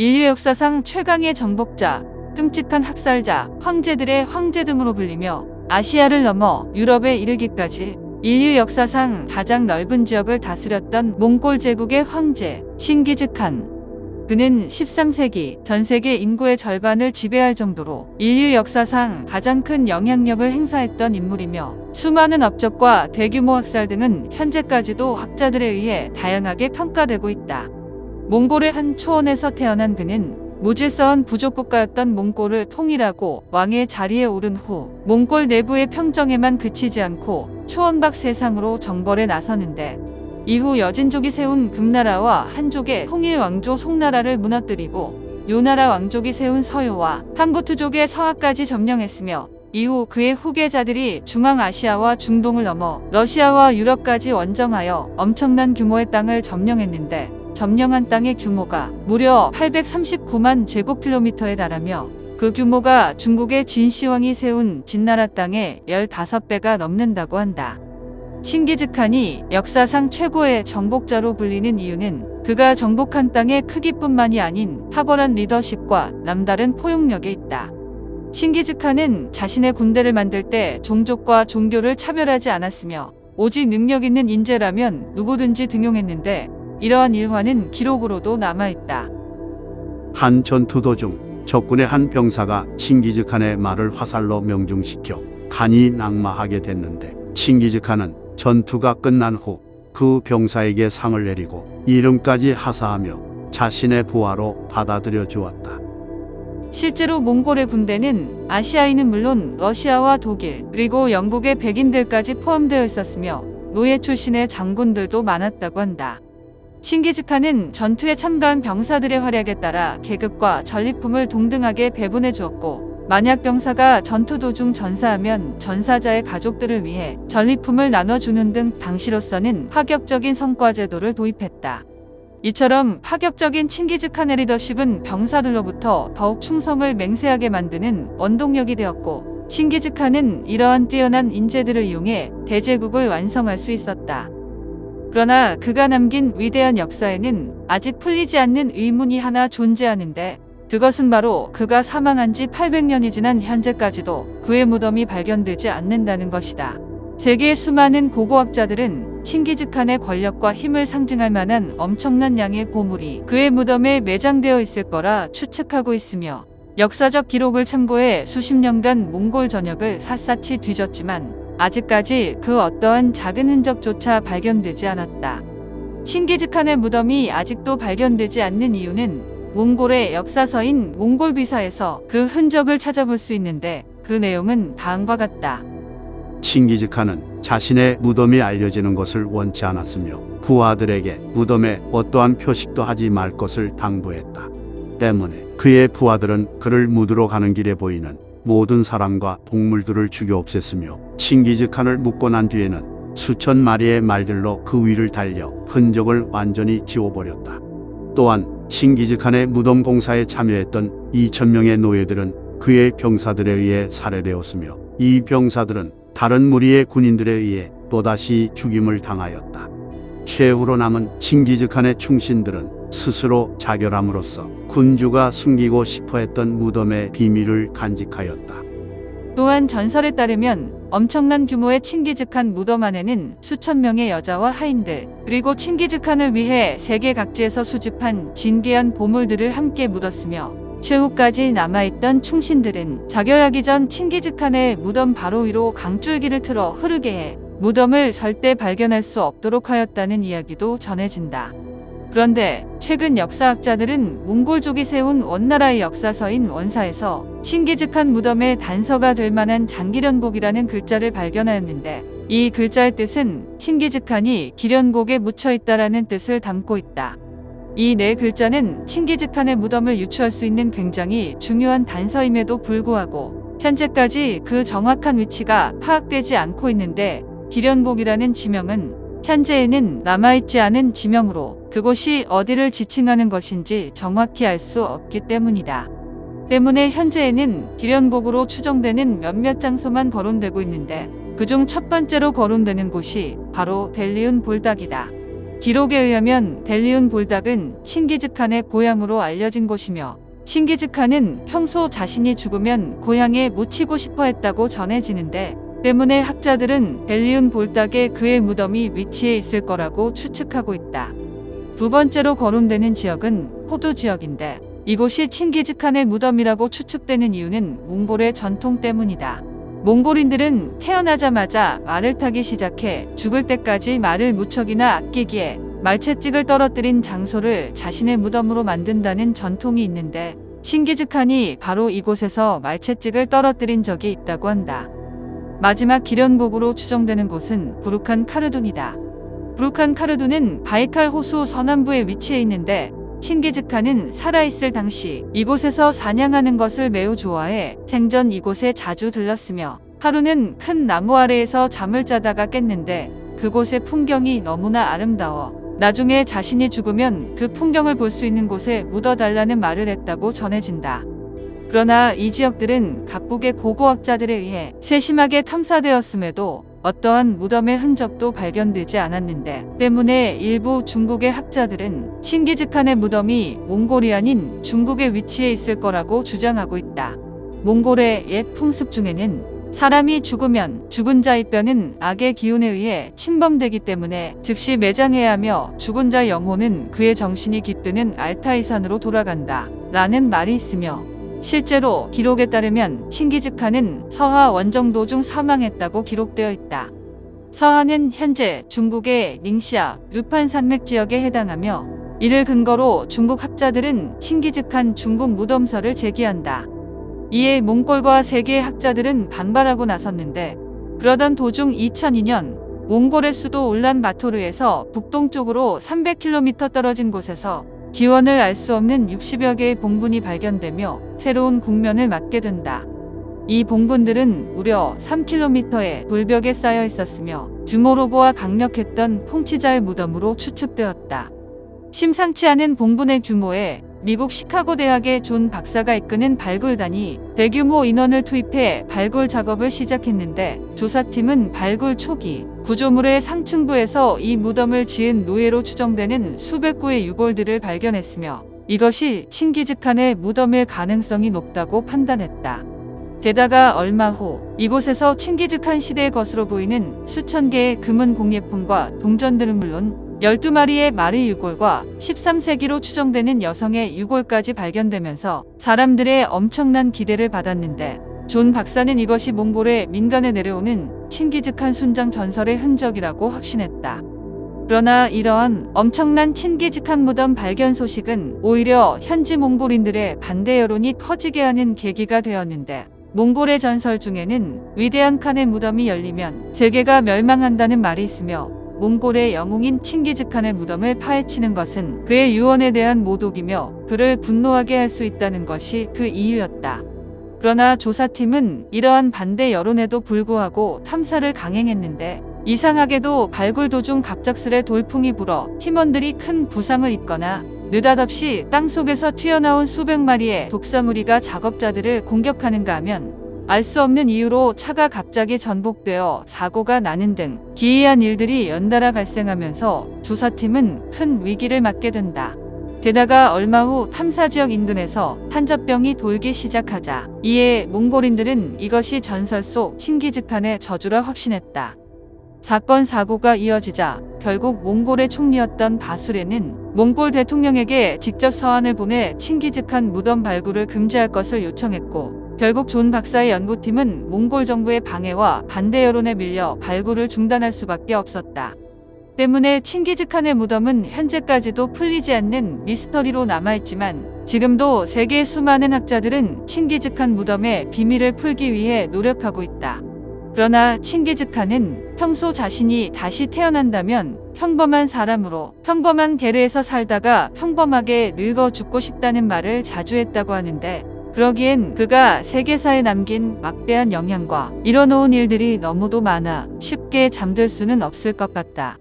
인류 역사상 최강의 정복자, 끔찍한 학살자, 황제들의 황제 등으로 불리며 아시아를 넘어 유럽에 이르기까지 인류 역사상 가장 넓은 지역을 다스렸던 몽골 제국의 황제 칭기즈칸. 그는 13세기 전 세계 인구의 절반을 지배할 정도로 인류 역사상 가장 큰 영향력을 행사했던 인물이며 수많은 업적과 대규모 학살 등은 현재까지도 학자들에 의해 다양하게 평가되고 있다. 몽골의 한 초원에서 태어난 그는 무질서한 부족 국가였던 몽골을 통일하고 왕의 자리에 오른 후 몽골 내부의 평정에만 그치지 않고 초원 밖 세상으로 정벌에 나서는데 이후 여진족이 세운 금나라와 한족의 통일 왕조 송나라를 무너뜨리고 요나라 왕족이 세운 서요와 한고투족의 서하까지 점령했으며 이후 그의 후계자들이 중앙아시아와 중동을 넘어 러시아와 유럽까지 원정하여 엄청난 규모의 땅을 점령했는데 점령한 땅의 규모가 무려 839만 제곱킬로미터에 달하며 그 규모가 중국의 진시황이 세운 진나라 땅의 15배가 넘는다고 한다. 칭기즈칸이 역사상 최고의 정복자로 불리는 이유는 그가 정복한 땅의 크기뿐만이 아닌 탁월한 리더십과 남다른 포용력에 있다. 칭기즈칸은 자신의 군대를 만들 때 종족과 종교를 차별하지 않았으며 오직 능력 있는 인재라면 누구든지 등용했는데 이러한 일화는 기록으로도 남아있다. 한 전투 도중 적군의 한 병사가 칭기즈칸의 말을 화살로 명중시켜 간이 낙마하게 됐는데 칭기즈칸은 전투가 끝난 후 그 병사에게 상을 내리고 이름까지 하사하며 자신의 부하로 받아들여 주었다. 실제로 몽골의 군대는 아시아인은 물론 러시아와 독일 그리고 영국의 백인들까지 포함되어 있었으며 노예 출신의 장군들도 많았다고 한다. 칭기즈칸은 전투에 참가한 병사들의 활약에 따라 계급과 전리품을 동등하게 배분해 주었고 만약 병사가 전투 도중 전사하면 전사자의 가족들을 위해 전리품을 나눠주는 등 당시로서는 파격적인 성과 제도를 도입했다. 이처럼 파격적인 칭기즈칸의 리더십은 병사들로부터 더욱 충성을 맹세하게 만드는 원동력이 되었고 칭기즈칸은 이러한 뛰어난 인재들을 이용해 대제국을 완성할 수 있었다. 그러나 그가 남긴 위대한 역사에는 아직 풀리지 않는 의문이 하나 존재하는데 그것은 바로 그가 사망한 지 800년이 지난 현재까지도 그의 무덤이 발견되지 않는다는 것이다. 세계의 수많은 고고학자들은 칭기즈칸의 권력과 힘을 상징할 만한 엄청난 양의 보물이 그의 무덤에 매장되어 있을 거라 추측하고 있으며 역사적 기록을 참고해 수십 년간 몽골 전역을 샅샅이 뒤졌지만 아직까지 그 어떠한 작은 흔적조차 발견되지 않았다. 칭기즈칸의 무덤이 아직도 발견되지 않는 이유는 몽골의 역사서인 몽골비사에서 그 흔적을 찾아볼 수 있는데 그 내용은 다음과 같다. 칭기즈칸은 자신의 무덤이 알려지는 것을 원치 않았으며 부하들에게 무덤에 어떠한 표식도 하지 말 것을 당부했다. 때문에 그의 부하들은 그를 묻으러 가는 길에 보이는 모든 사람과 동물들을 죽여 없앴으며 칭기즈 칸을 묻고 난 뒤에는 수천 마리의 말들로 그 위를 달려 흔적을 완전히 지워버렸다. 또한 칭기즈 칸의 무덤 공사에 참여했던 2천 명의 노예들은 그의 병사들에 의해 살해되었으며 이 병사들은 다른 무리의 군인들에 의해 또다시 죽임을 당하였다. 최후로 남은 칭기즈 칸의 충신들은 스스로 자결함으로써 군주가 숨기고 싶어 했던 무덤의 비밀을 간직하였다. 또한 전설에 따르면 엄청난 규모의 칭기즈칸 무덤 안에는 수천 명의 여자와 하인들 그리고 칭기즈칸을 위해 세계 각지에서 수집한 진귀한 보물들을 함께 묻었으며 최후까지 남아있던 충신들은 자결하기 전 칭기즈칸의 무덤 바로 위로 강줄기를 틀어 흐르게 해 무덤을 절대 발견할 수 없도록 하였다는 이야기도 전해진다. 그런데 최근 역사학자들은 몽골족이 세운 원나라의 역사서인 원사에서 칭기즈칸 무덤의 단서가 될 만한 장기련곡이라는 글자를 발견하였는데 이 글자의 뜻은 칭기즈칸이 기련곡에 묻혀 있다라는 뜻을 담고 있다. 이 네 글자는 칭기즈칸의 무덤을 유추할 수 있는 굉장히 중요한 단서임에도 불구하고 현재까지 그 정확한 위치가 파악되지 않고 있는데 기련곡이라는 지명은 현재에는 남아있지 않은 지명으로 그곳이 어디를 지칭하는 것인지 정확히 알 수 없기 때문이다. 때문에 현재에는 기련곡으로 추정되는 몇몇 장소만 거론되고 있는데 그중 첫 번째로 거론되는 곳이 바로 델리운 볼닥이다. 기록에 의하면 델리운 볼닥은 칭기즈 칸의 고향으로 알려진 곳이며 칭기즈 칸은 평소 자신이 죽으면 고향에 묻히고 싶어 했다고 전해지는데 때문에 학자들은 델리운 볼닥에 그의 무덤이 위치해 있을 거라고 추측하고 있다. 두 번째로 거론되는 지역은 포도 지역인데 이곳이 칭기즈칸의 무덤이라고 추측되는 이유는 몽골의 전통 때문이다. 몽골인들은 태어나자마자 말을 타기 시작해 죽을 때까지 말을 무척이나 아끼기에 말채찍을 떨어뜨린 장소를 자신의 무덤으로 만든다는 전통이 있는데 칭기즈칸이 바로 이곳에서 말채찍을 떨어뜨린 적이 있다고 한다. 마지막 기련곡으로 추정되는 곳은 부르칸 카르둔이다. 부르칸 카르둔은 바이칼 호수 서남부에 위치해 있는데 칭기즈칸은 살아있을 당시 이곳에서 사냥하는 것을 매우 좋아해 생전 이곳에 자주 들렀으며 하루는 큰 나무 아래에서 잠을 자다가 깼는데 그곳의 풍경이 너무나 아름다워 나중에 자신이 죽으면 그 풍경을 볼 수 있는 곳에 묻어달라는 말을 했다고 전해진다. 그러나 이 지역들은 각국의 고고학자들에 의해 세심하게 탐사되었음에도 어떠한 무덤의 흔적도 발견되지 않았는데 때문에 일부 중국의 학자들은 칭기즈칸의 무덤이 몽골이 아닌 중국에 위치해 있을 거라고 주장하고 있다. 몽골의 옛 풍습 중에는 사람이 죽으면 죽은 자의 뼈는 악의 기운에 의해 침범되기 때문에 즉시 매장해야 하며 죽은 자 영혼은 그의 정신이 깃드는 알타이산으로 돌아간다. 라는 말이 있으며 실제로 기록에 따르면 칭기즈칸은 서하 원정 도 중 사망했다고 기록되어 있다. 서하는 현재 중국의 닝시아, 루판 산맥 지역에 해당하며 이를 근거로 중국 학자들은 칭기즈칸 중국 무덤설을 제기한다. 이에 몽골과 세계의 학자들은 반발하고 나섰는데 그러던 도중 2002년 몽골의 수도 울란바토르에서 북동쪽으로 300km 떨어진 곳에서 기원을 알 수 없는 60여 개의 봉분이 발견되며 새로운 국면을 맞게 된다. 이 봉분들은 무려 3km의 돌벽에 쌓여 있었으며 규모로보아 강력했던 통치자의 무덤으로 추측되었다. 심상치 않은 봉분의 규모에 미국 시카고 대학의 존 박사가 이끄는 발굴단이 대규모 인원을 투입해 발굴 작업을 시작했는데 조사팀은 발굴 초기 구조물의 상층부에서 이 무덤을 지은 노예로 추정되는 수백 구의 유골들을 발견했으며 이것이 칭기즈칸의 무덤일 가능성이 높다고 판단했다. 게다가 얼마 후 이곳에서 칭기즈칸 시대의 것으로 보이는 수천 개의 금은 공예품과 동전들은 물론 12마리의 말의 유골과 13세기로 추정되는 여성의 유골까지 발견되면서 사람들의 엄청난 기대를 받았는데 존 박사는 이것이 몽골의 민간에 내려오는 칭기즈칸 순장 전설의 흔적이라고 확신했다. 그러나 이러한 엄청난 칭기즈칸 무덤 발견 소식은 오히려 현지 몽골인들의 반대 여론이 커지게 하는 계기가 되었는데 몽골의 전설 중에는 위대한 칸의 무덤이 열리면 세계가 멸망한다는 말이 있으며 몽골의 영웅인 칭기즈칸의 무덤을 파헤치는 것은 그의 유언에 대한 모독이며 그를 분노하게 할 수 있다는 것이 그 이유였다. 그러나 조사팀은 이러한 반대 여론에도 불구하고 탐사를 강행했는데 이상하게도 발굴 도중 갑작스레 돌풍이 불어 팀원들이 큰 부상을 입거나 느닷없이 땅속에서 튀어나온 수백 마리의 독사무리가 작업자들을 공격하는가 하면 알 수 없는 이유로 차가 갑자기 전복되어 사고가 나는 등 기이한 일들이 연달아 발생하면서 조사팀은 큰 위기를 맞게 된다. 게다가 얼마 후 탐사 지역 인근에서 탄저병이 돌기 시작하자 이에 몽골인들은 이것이 전설 속 칭기즈칸의 저주라 확신했다. 사건 사고가 이어지자 결국 몽골의 총리였던 바수레는 몽골 대통령에게 직접 서한을 보내 칭기즈칸 무덤 발굴을 금지할 것을 요청했고 결국 존 박사의 연구팀은 몽골 정부의 방해와 반대 여론에 밀려 발굴을 중단할 수밖에 없었다. 때문에 칭기즈칸의 무덤은 현재까지도 풀리지 않는 미스터리로 남아있지만 지금도 세계의 수많은 학자들은 칭기즈칸 무덤의 비밀을 풀기 위해 노력하고 있다. 그러나 칭기즈칸은 평소 자신이 다시 태어난다면 평범한 사람으로 평범한 게르에서 살다가 평범하게 늙어 죽고 싶다는 말을 자주 했다고 하는데 그러기엔 그가 세계사에 남긴 막대한 영향과 이뤄놓은 일들이 너무도 많아 쉽게 잠들 수는 없을 것 같다.